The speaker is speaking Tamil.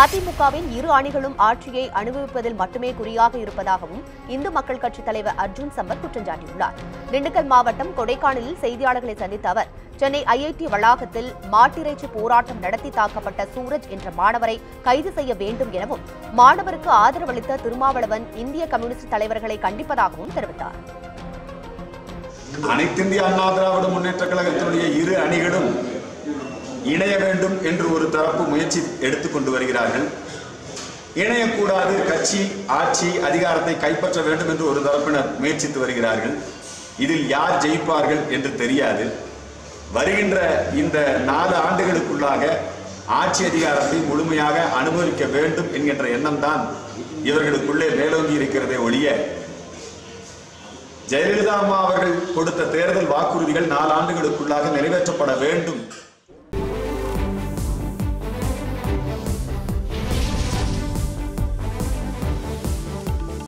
அதிமுகவின் இரு அணிகளும் ஆட்சியை அனுபவிப்பதில் மட்டுமே குறியாக இருப்பதாகவும் இந்து மக்கள் கட்சித் தலைவர் அர்ஜுன் சம்பத் குற்றம் சாட்டியுள்ளார். திண்டுக்கல் மாவட்டம் கொடைக்கானலில் செய்தியாளர்களை சந்தித்த அவர் சென்னை ஐஐடி வளாகத்தில் மாட்டிறைச்சி போராட்டம் நடத்தி தாக்கப்பட்ட சூரஜ் என்ற மாணவரை கைது செய்ய வேண்டும் எனவும் மாணவருக்கு ஆதரவளித்த திருமாவளவன் இந்திய கம்யூனிஸ்ட் தலைவர்களை கண்டிப்பதாகவும் தெரிவித்தார். அனைத்திந்திய அண்ணா திராவிட முன்னேற்ற கழகத்தினுடைய இரு அணிகளும் இணைய வேண்டும் என்று ஒரு தரப்பு முயற்சி எடுத்துக்கொண்டு வருகிறார்கள். இணையக்கூடாது கட்சி ஆட்சி அதிகாரத்தை கைப்பற்ற வேண்டும் என்று ஒரு தரப்பினர் முயற்சித்து வருகிறார்கள். இதில் யார் ஜெயிப்பார்கள் என்று தெரியாது. வருகின்ற இந்த நாலு ஆண்டுகளுக்குள்ளாக ஆட்சி அதிகாரத்தை முழுமையாக அனுபவிக்க வேண்டும் என்கின்ற எண்ணம் தான் இவர்களுக்குள்ளே மேலோங்கி இருக்கிறதே ஒழிய ஜெயலலிதா அம்மா அவர்கள் கொடுத்த தேர்தல் வாக்குறுதிகள் நாலு ஆண்டுகளுக்குள்ளாக நிறைவேற்றப்பட வேண்டும்.